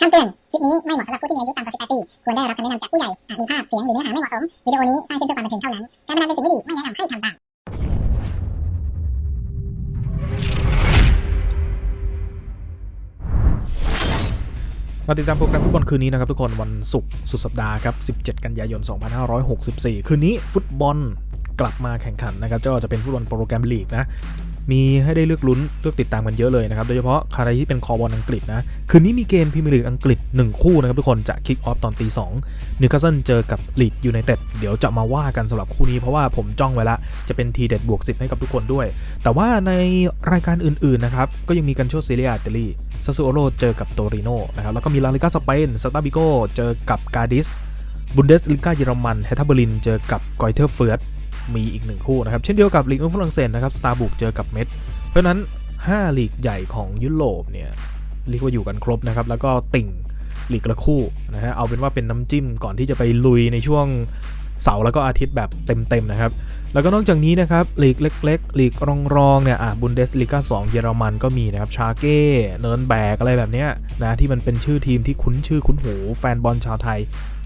คำเตือน คลิปนี้ไม่เหมาะสำหรับผู้ที่มีอายุต่ำกว่า 18 ปี ควรได้รับคำแนะนำจากผู้ใหญ่ อาจมีภาพ เสียง หรือเนื้อหาไม่เหมาะสม วิดีโอนี้สร้างขึ้นเพื่อความบันเทิงเท่านั้น การพนันเป็นสิ่งไม่ดี ไม่แนะนำให้ทำตาม มาติดตามโปรแกรมฟุตบอลคืนนี้นะครับทุกคนวันศุกร์สุดสัปดาห์ครับ 17 กันยายน 2564 คืนนี้ฟุตบอลกลับมาแข่งขันนะครับก็จะเป็นฟุตบอลโปรแกรมลีกนะ มีให้ได้เลือกลุ้นเลือกติดตามกันเยอะเลยนะครับ โดยเฉพาะใครที่เป็นคอบอลอังกฤษนะ คืนนี้มีเกมพรีเมียร์ลีกอังกฤษ 1 คู่นะครับทุกคนจะคิกออฟตอนตี2นิวคาสเซิลเจอกับลีดยูไนเต็ดเดี๋ยวจะมาว่ากันสำหรับคู่นี้เพราะว่าผมจ้องไว้ละ จะเป็นทีเด็ดบวก 10 ให้กับทุกคนด้วย แต่ว่าในรายการอื่นๆนะครับก็ยังมีกันโชซีเรียอิตาลีซาซูโอโรเจอกับโตริโนนะครับแล้วก็มีลาลิกาสเปนสตาบิโกเจอกับกาดิสบุนเดสลิกาเยอรมันเฮทับเบอร์ลินเจอกับกอยเทอร์เฟิร์ส มีอีกหนึ่งคู่นะครับ เช่นเดียวกับลีกฝรั่งเศสนะครับสตาร์บุกเจอกับเมดเพราะฉะนั้น 5 ลีกใหญ่ของยุโรปเนี่ยเรียกว่าอยู่กันครบนะครับ แล้วก็ติ่งลีกละคู่นะฮะเอาเป็นว่าเป็นน้ำจิ้มก่อนที่จะไปลุยในช่วงเสาร์แล้วก็อาทิตย์แบบเต็มๆนะครับ แล้วก็นอกจากนี้นะครับลีกเล็ก ๆ ลีกรองๆเนี่ยอะบุนเดสลีกา2เยอรมันก็มีนะครับชาเก้เนินแบกอะไรแบบเนี้ยนะที่มันเป็นชื่อทีมที่คุ้นชื่อคุ้นหู แฟนบอลชาวไทย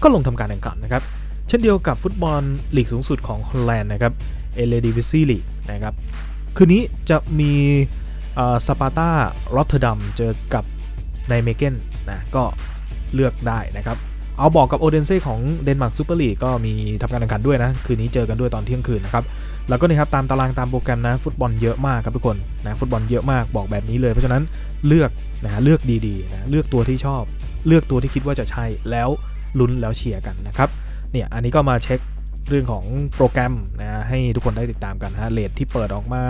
ก็ลงทำการแข่งขันนะครับ เช่นเดียวกับฟุตบอลลีกสูงสุดของฮอลแลนด์นะครับเอเลดิวิซีลีกนะครับคืนนี้จะมีสปาร์ตารอตเทอร์ดัมเจอกับไนเมเกนนะก็เลือกได้นะครับเอาบอกกับโอเดนเซ่ของเดนมาร์กซูเปอร์ลีกก็มีทำการแข่งขันด้วยนะ คืนนี้เจอกันด้วยตอนเที่ยงคืนนะครับ แล้วก็นี่ครับตามตารางตามโปรแกรมนะ ฟุตบอลเยอะมากครับทุกคนนะฟุตบอลเยอะมากบอกแบบนี้เลย เพราะฉะนั้นเลือกนะเลือกดีๆนะเลือกตัวที่ชอบ เลือกตัวที่คิดว่าจะใช่แล้วลุ้นแล้วเชียร์กันนะครับ เนี่ยอันนี้ก็มาเช็คเรื่องของโปรแกรมนะให้ทุกคนได้ติดตามกันฮะเลทที่เปิดออกมา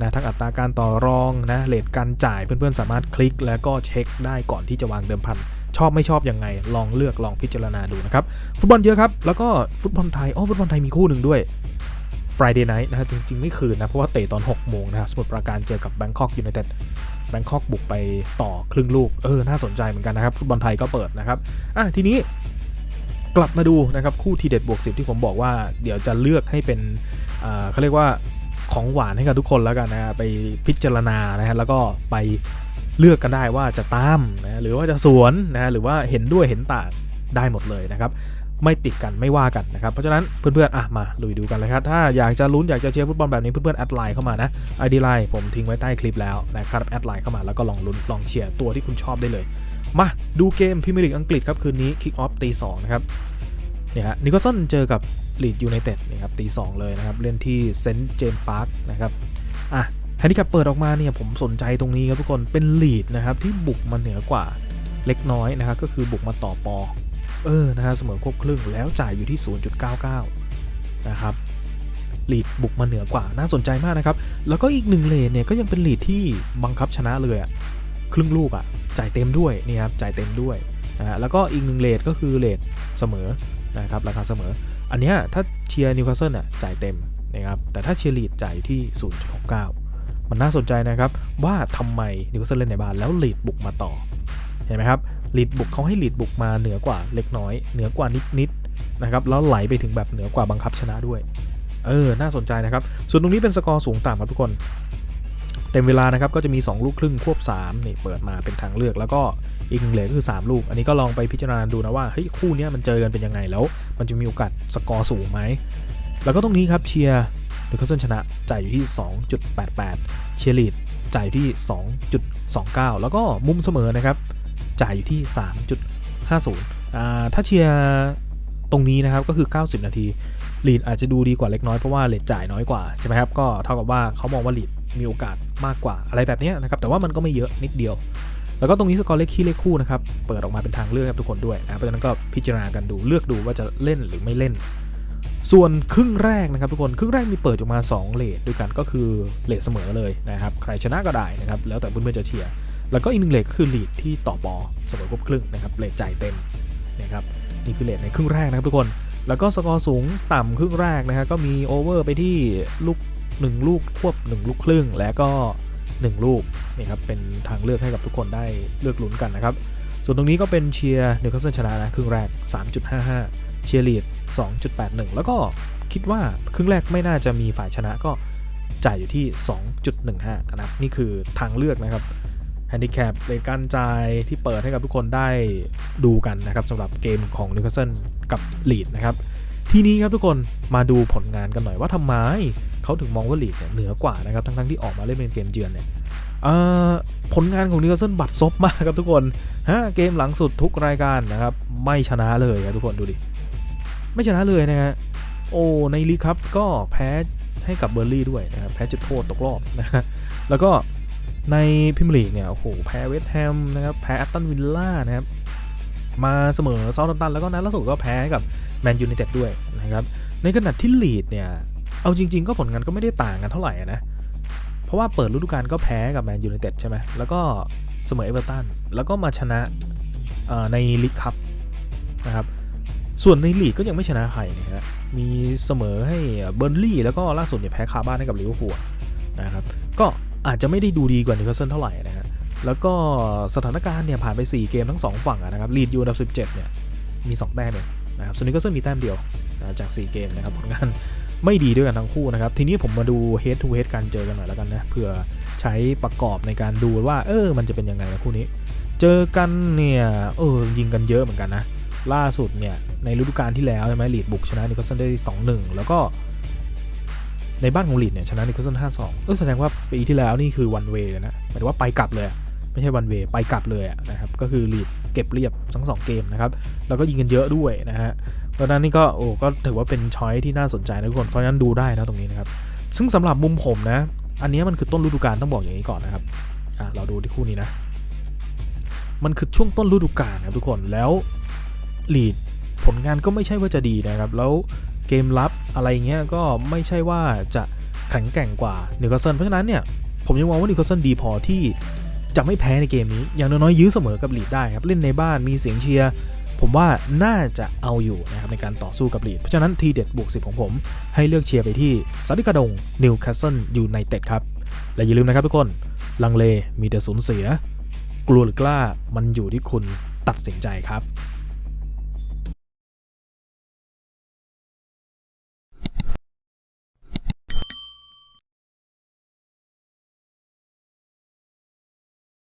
นะทั้งอัตราการต่อรองนะเลทการจ่ายเพื่อนๆ สามารถคลิกแล้วก็เช็คได้ก่อนที่จะวางเดิมพันชอบไม่ชอบยังไง ลองเลือกลองพิจารณาดูนะครับฟุตบอลเยอะครับ แล้วก็ฟุตบอลไทยอ๋อฟุตบอลไทยมีคู่หนึ่งด้วย Friday night นะฮะจริง ๆ ไม่คืนนะ เพราะว่าเตะตอน 6 โมงนะครับสมุทรปราการเจอกับแบงคอกยูไนเต็ดแบงคอกบุกไปต่อครึ่งลูก เออ น่าสนใจเหมือนกันนะครับ ฟุตบอลไทยก็เปิดนะครับ อะ ทีนี้ กลับมาดูนะครับคู่ทีเด็ดบวก10ที่ผมบอกว่าเดี๋ยวจะเลือกให้เป็นเขาเรียกว่าของหวานให้กับทุกคนแล้วกันนะไปพิจารณานะฮะแล้วก็ไปเลือกกันได้ว่าจะตามนะหรือว่าจะสวนนะหรือว่าเห็นด้วยเห็นต่างได้หมดเลยนะครับไม่ติดกันไม่ว่ากันนะครับ เพราะฉะนั้นเพื่อนๆอะมาลุยดูกันเลยครับ ถ้าอยากจะลุ้นอยากจะเชียร์ฟุตบอลแบบนี้เพื่อนๆแอดไลน์เข้ามานะ ID ไลน์ผมทิ้งไว้ใต้คลิปแล้วนะครับแอดไลน์เข้ามาแล้วก็ลองลุ้นลองเชียร์ตัวที่คุณชอบได้เลย มาดูเกมพรีเมียร์ลีกอังกฤษครับ คืนนี้คิกออฟตีสองนะครับเนี่ยฮะนิโคลสันเจอกับลีดยูไนเต็ดนี่ครับตีสองเลยนะครับ เล่นที่เซนต์เจมส์พาร์คนะครับอะแฮนดิแคปเปิดออกมาเนี่ยผมสนใจตรงนี้ครับทุกคนเป็นลีดนะครับที่บุกมาเหนือกว่าเล็กน้อยนะครับก็คือบุกมาต่อปอเออนะฮะเสมอควบครึ่งแล้วจ่ายอยู่ที่ 0.99 นะครับลีดบุกมาเหนือกว่าน่าสนใจมากนะครับ แล้วก็อีกหนึ่งเลนเนี่ยก็ยังเป็นลีดที่บังคับชนะเลยอะ ครึ่งลูกอะจ่ายเต็มด้วยนี่ครับจ่ายเต็มด้วยนะฮะแล้วก็อีกหนึ่งเลทก็คือเลทเสมอนะครับราคาเสมอ อันเนี้ยถ้าเชียร์นิวคาสเซิลอะจ่ายเต็มนะครับแต่ถ้าเชียร์ลีดจ่ายที่ 0.69 มันน่าสนใจนะครับว่าทำไมนิวคาสเซิลเล่นในบ้านแล้วลีดบุกมาต่อเห็นไหมครับลีดบุกเขาให้ลีดบุกมาเหนือกว่าเล็กน้อย เหนือกว่านิดๆนะครับแล้วไหลไปถึงแบบเหนือกว่าบังคับชนะด้วยเออน่าสนใจนะครับส่วนตรงนี้เป็นสกอร์สูงต่ำครับทุกคน เต็มเวลานะครับก็จะมี 2 ลูกครึ่งควบ3นี่เปิดมาเป็นทางเลือกแล้วก็อีกหนึ่งเหลยก็คือ 3 ลูก อันนี้ก็ลองไปพิจารณาดูนะว่าเฮ้ยคู่นี้มันเจอกันเป็นยังไงแล้ว มันจะมีโอกาสสกอร์สูงไหมแล้วก็ตรงนี้ครับเชียร์นิวคาสเซิลชนะจ่ายอยู่ที่ 2.88 เชียร์ลีดจ่ายอยู่ที่ 2.29 แล้วก็มุมเสมอนะครับจ่ายอยู่ที่ 3.50อ่าถ้าเชียร์ตรงนี้นะครับก็คือ 90 นาทีลีดอาจจะดูดีกว่าเล็กน้อยเพราะว่าเลดจ่ายน้อยกว่าใช่ไหมครับก็เท่ากับว่าเขามองว่าลีด มีโอกาสมากกว่าอะไรแบบนี้นะครับแต่ว่ามันก็ไม่เยอะนิดเดียว แล้วก็ตรงนี้สกอร์เลขคี่เลขคู่นะครับเปิดออกมาเป็นทางเลือกครับทุกคนด้วยนะเพราะฉะนั้นก็พิจารณากันดูเลือกดูว่าจะเล่นหรือไม่เล่น ส่วนครึ่งแรกนะครับทุกคนครึ่งแรกมีเปิดออกมา 2 เลทด้วยกันก็คือเลทเสมอเลยนะครับใครชนะก็ได้นะครับแล้วแต่เพื่อนๆจะเชียร์แล้วก็อีกหนึ่งเลทก็คือลีดที่ต่อบอเสมอครบครึ่งนะครับเลทจ่ายเต็มนะครับนี่คือเลทในครึ่งแรกนะครับทุกคนแล้วก็สกอร์สูงต่ำครึ่งแรกนะฮะก็มีโอเวอร์ไปที่ลูก 1 ลูกควบ 1 ลูกครึ่ง แล้วก็ 1 ลูกนี่ครับเป็นทางเลือกให้กับทุกคนได้เลือกลุ้นกันนะครับ ส่วนตรงนี้ก็เป็นเชียร์นิวคาสเซิลชนะนะครึ่งแรก 3.55 เชียร์ลีด 2.81 แล้วก็คิดว่าครึ่งแรกไม่น่าจะมีฝ่ายชนะก็จ่ายอยู่ที่ 2.15 นะครับ นี่คือทางเลือกนะครับแฮนดิแคปเลทการจ่ายที่เปิดให้กับทุกคนได้ดูกันนะครับสำหรับเกมของนิวคาสเซิลกับลีดนะครับ ทีนี้ครับทุกคนมาดูผลงานกันหน่อยว่าทำไมเขาถึงมองว่าลีดเนี่ยเหนือกว่านะครับทั้งๆที่ออกมาเล่นเป็นเกมเยือนเนี่ยผลงานของนิวคาสเซิลบัตรซบมากครับทุกคนฮะเกมหลังสุดทุกรายการนะครับไม่ชนะเลยครับทุกคนดูดิไม่ชนะเลยนะฮะโอ้ในลีกครับก็แพ้ให้กับเบอร์ลี่ด้วยนะครับแพ้จุดโทษตกรอบนะฮะแล้วก็ในพิมลีกเนี่ยโอ้โหแพ้เวสต์แฮมนะครับแพ้แอตตันวิลล่านะครับ มาเสมอเซาตันแล้วก็นัดล่าสุดก็แพ้กับแมนยู i นเต็ดด้วยนะครับในขณะที่ลีดเนี่ยเอาจริง ๆ ก็ผลงานก็ไม่ได้ต่างกันเท่าไหร่นะเพราะว่าเปิดฤดูกาลก็แพ้กับแมนยู i นเต็ดใช่ไหมแล้วก็เสมอเอเวอร์ตันแล้วก็มาชนะในลีกคัพนะครับส่วนในลีกก็ยังไม่ชนะใครนะฮะมีเสมอให้เบอร์นลี่แล้วก็ล่าสุดเนี่ยแพ้คาบ้านให้กับลิเวอร์พูลนะครับก็อาจจะไม่ได้ดูดีกว่านิวคาสเซิลเท่าไหร่นะฮะ แล้วก็สถานการณ์เนี่ยผ่านไป 4 เกมทั้ง 2 ฝั่งอะนะครับลีดอยู่อันดับ 17 เนี่ย มี 2 แต้มเองนะครับส่วนนิวคาสเซิลมีแต้มเดียวจาก 4 เกมนะครับผลงานไม่ดีด้วยกันทั้งคู่นะครับ ทีนี้ผมมาดู head to head การเจอกันหน่อยแล้วกันนะเพื่อใช้ประกอบในการดูว่า เออ มันจะเป็นยังไงนะคู่นี้ เจอกันเนี่ยเออยิงกันเยอะเหมือนกันนะ ล่าสุดเนี่ยในฤดูกาลที่แล้วใช่ไหมลีดบุกชนะนิวคาสเซิลได้2-1แล้วก็ในบ้านของลีดเนี่ยชนะนิวคาสเซิล5-2เออแสดงว่าปีที่แล้วนี่คือวันเวเลยนะหมายถึงว่าไปกลับเลย ไม่ใช่วันเวไปกลับเลยนะครับก็คือลีดเก็บเรียบทั้งสองเกมนะครับแล้วก็ยิงกันเยอะด้วยนะฮะเพราะฉะนั้นนี่ก็โอ้ก็ถือว่าเป็นช้อยที่น่าสนใจนะทุกคนเพราะฉะนั้นดูได้นะตรงนี้นะครับซึ่งสำหรับมุมผมนะ อันนี้มันคือต้นฤดูกาลต้องบอกอย่างนี้ก่อนนะครับอะเราดูที่คู่นี้นะ มันคือช่วงต้นฤดูกาลนะทุกคนแล้วลีดผลงานก็ไม่ใช่ว่าจะดีนะครับ แล้วเกมรับอะไรเงี้ยก็ไม่ใช่ว่าจะแข็งแกร่งกว่านิวคาสเซิลเพราะฉะนั้นเนี่ยผมยังมองว่านิวคาสเซิลดีพอที่ จะไม่แพ้ในเกมนี้ อย่างน้อยๆยื้อเสมอกับลีดได้ครับเล่นในบ้านมีเสียงเชียร์ผมว่าน่าจะเอาอยู่นะครับในการต่อสู้กับลีด เพราะฉะนั้นทีเด็ดบวก10 ของผม ให้เลือกเชียร์ไปที่ซาดิกาดงนิวคาสเซิลยูไนเต็ดครับ และอย่าลืมนะครับทุกคน ลังเลมีแต่สูญเสีย กลัวหรือกล้ามันอยู่ที่คุณตัดสินใจครับ